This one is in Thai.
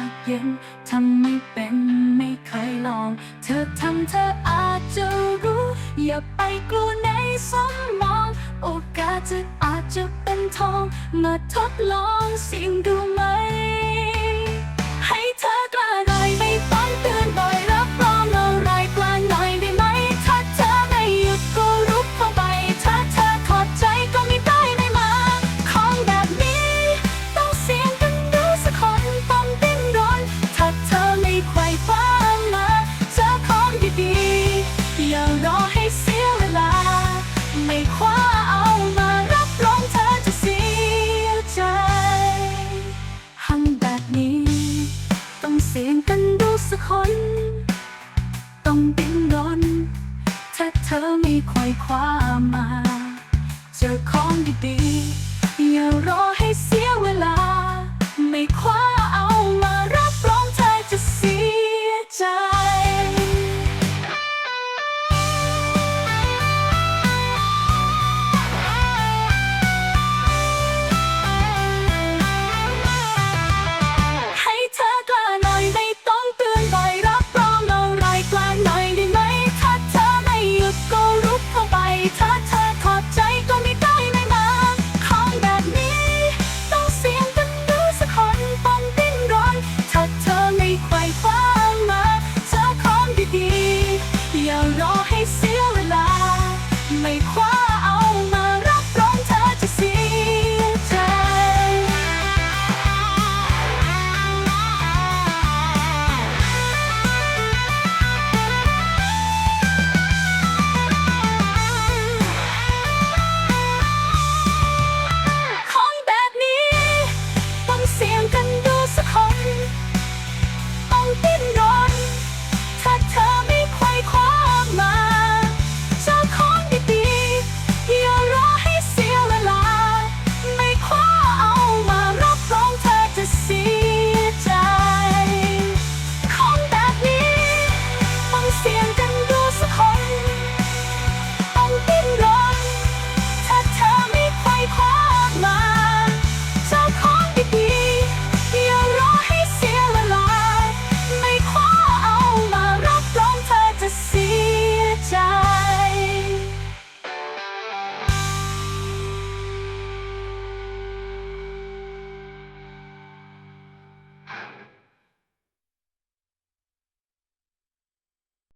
ากเย็นทำไม่เป็นไม่เคยลอง เธอทำเธออาจจะรู้ อย่าไปกลัวในสมอง โอกาสจะอาจจะเป็นทอง มาทดลองสิ่งดูไหม สักคน ต้องดิ้นรนถ้าเธอไม่ควยคว้ามา เจอของดีๆอย่ารอให้เสียเวลาไม่คว้า you know